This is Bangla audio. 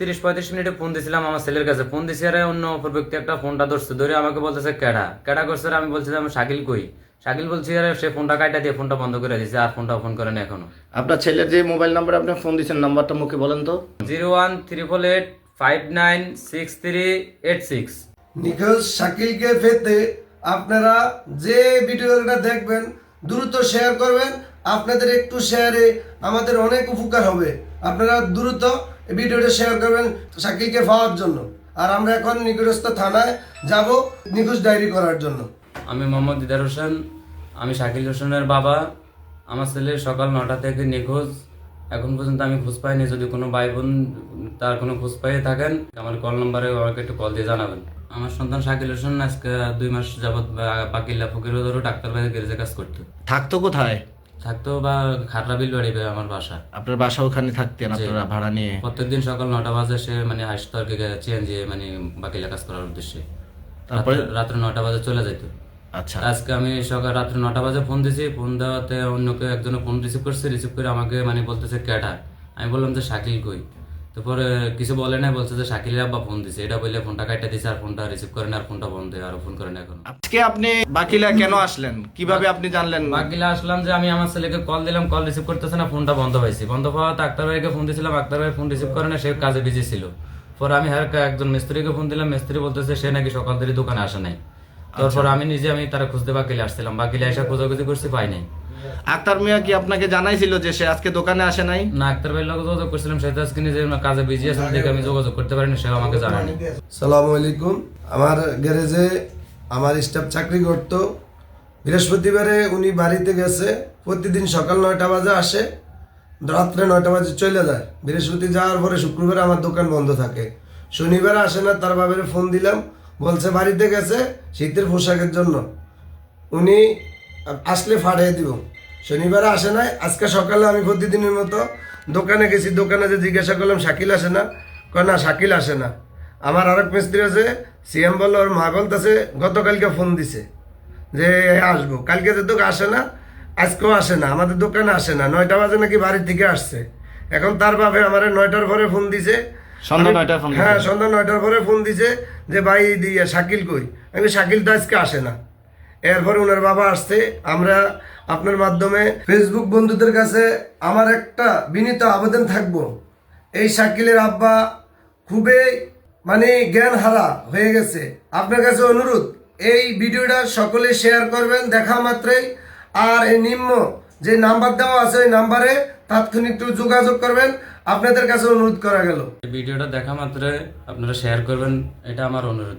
তিরিশ পঁয়ত্রিশ মিনিটে ফোন দিছিলাম আমার ছেলের কাছে। ফোন দিছি আরে অন্য অপর ব্যক্তি একটা ফোনটা ধরছে। ধরে আমাকে বলতেছে কেডা? কেডা করছে আমি বলছিলাম শাকিল কই? শাকিল বলছি আরে সে ফোনটা কাটা দিয়ে ফোনটা বন্ধ করে দিয়েছে আর ফোনটা ফোন করেন এখনও। আপনার ছেলের যে মোবাইল নাম্বারে আপনি ফোন দিয়েছেন নাম্বারটা মুখে বলেন তো। Zero one triple eight five nine six three eight six. নিখোঁজ শাকিলকে পেতে আপনারা যে ভিডিওটা দেখবেন দ্রুত শেয়ার করবেন। আপনাদের একটু শেয়ারে আমাদের অনেক উপকার হবে। আপনারা দ্রুত ভিডিওটা শেয়ার করবেন শাকিলকে পাওয়ার জন্য। আর আমরা এখন নিকটস্থ থানায় যাব নিখোঁজ ডায়েরি করার জন্য। আমি মোহাম্মদ দিদার হোসেন, আমি শাকিল হোসেনের বাবা। আমার ছেলে সকাল নটা থেকে নিখোঁজ। এখন পর্যন্ত আমি খোঁজ পাইনি। যদি কোনো ভাই বোন তার কোনো খোঁজ পাইয়ে থাকেন আমার কল নম্বরে আমাকে একটু কল দিয়ে জানাবেন। আমার সন্তান শাকিল হোসেন আজকে দুই মাস যাবৎ পাকিল্লা ফকির ধরো ডাক্তার ভাই গ্যারেজে কাজ করতো। থাকতো কোথায়? থাকতো বা খাটরা বিল বাড়ি আমার বাসা। আপনার বাসা ওখানে থাকতেন আপনারা ভাড়া নিয়ে? প্রত্যেকদিন সকাল নটা বাজে সে মানে হাসতর্কে চেঞ্জ মানে বাকিলা কাজ করার উদ্দেশ্যে। তারপরে? রাত্রে- রাত্রে নটা বাজে চলে যেত আচ্ছা। আজকে আমি সকাল রাত্রে নটা বাজে ফোন দিছি ফোন দেওয়াতে অন্যকে একজনে ফোন রিসিভ করছে রিসিভ করে আমাকে মানে বলতেছে ক্যাটা আমি বললাম যে শাকিল কই? তারপরে কিছু বলে নাই বলছে যে শাকিলের আব্বা ফোন দিছে। এটা বলে ফোনটা কাটা দিছে আর ফোনটা রিসিভ করে না আর ফোনটা বন্ধ আর ফোন করে না এখন। আজকে আপনি বাকিলা কেন আসলেন? কীভাবে আপনি জানলেন? বাকিলা আসলাম যে আমি আমার ছেলেকে কল দিলাম কল রিসিভ করতেছে না ফোনটা বন্ধ পাইছি। বন্ধ পাওয়াতে আক্তার ভাইকে ফোন দিয়েছিলাম আক্তার ভাই ফোন রিসিভ করে না সে কাজে বিজি ছিল। পরে আমি হ্যাঁ একজন মিস্ত্রিকে ফোন দিলাম মিস্ত্রি বলতেছে সে নাকি সকাল থেকে দোকানে আসে নাই। তারপর আমি নিজে আমি তারা খুঁজতে বাকিলে আসছিলাম। বাকিলে এসে খোঁজাখুঁজি করছি পাই নাই। আক্তার মিয়া কি আপনাকে জানাইছিল যে সে আজকে দোকানে আসে নাই? না আক্তার ভাইয়ের লগে যোগাযোগ করছিলাম সে তো আজকে নিজে কাজে বিজি আছেন দেখে আমি যোগাযোগ করতে পারিনি সে আমাকে জানায়নি সালামু আলাইকুম। আমার গ্যারেজে আমার স্টাফ চাকরি করত। বৃহস্পতিবারে উনি বাড়িতে গেছে। প্রতিদিন সকাল নয়টা বাজে আসে রাত্রে নয়টা বাজে চলে যায়। বৃহস্পতি যাওয়ার পরে শুক্রবার আমার দোকান বন্ধ থাকে। শনিবার আসে না তার বাবার ফোন দিলাম। বলছে, বাড়িতে গেছে শীতের পোশাকের জন্য। উনি আসলে ফাটিয়ে দিব। শনিবারে আসে নাই, আজকে সকালে আমি প্রতিদিনের মতো দোকানে গেছি, দোকানে যে জিজ্ঞাসা করলাম, শাকিল আসে না? কয়, না, শাকিল আসে না। আমার আরেক মিস্ত্রি আছে, সিএম বলল ওর মা বলতেছে, গতকালকে ফোন দিছে যে আসব, কালকে যে তোকে আসে না, আজকেও আসে না, আমাদের দোকানে আসে না, নয়টা বাজে নাকি বাড়ির থেকে আসছে। এখন তার বাপে আমার নয়টার পরে ফোন দিছে সন্ধ্যা আমি- ফোন হ্যাঁ সন্ধ্যা নয়টার পরে ফোন দিছে যে ভাই দিয়ে শাকিল কই? আমি শাকিল তো আজকে আসে না। এরপরে ওনার বাবা আসছে। আমরা আপনার মাধ্যমে ফেসবুক বন্ধুদের কাছে আমার একটা বিনীত আবেদন থাকব। এই শাকিলের আব্বা খুবই মানে জ্ঞান হারা হয়ে গেছে। আপনার কাছে অনুরোধ এই ভিডিওটা সকলে শেয়ার করবেন দেখা মাত্রই। আর এই নিম্ন যে নাম্বার দেওয়া আছে ওই নাম্বারে তাৎক্ষণিক একটু যোগাযোগ করবেন। আপনাদের কাছে অনুরোধ করা গেল। ভিডিওটা দেখা মাত্রে আপনারা শেয়ার করবেন এটা আমার অনুরোধ।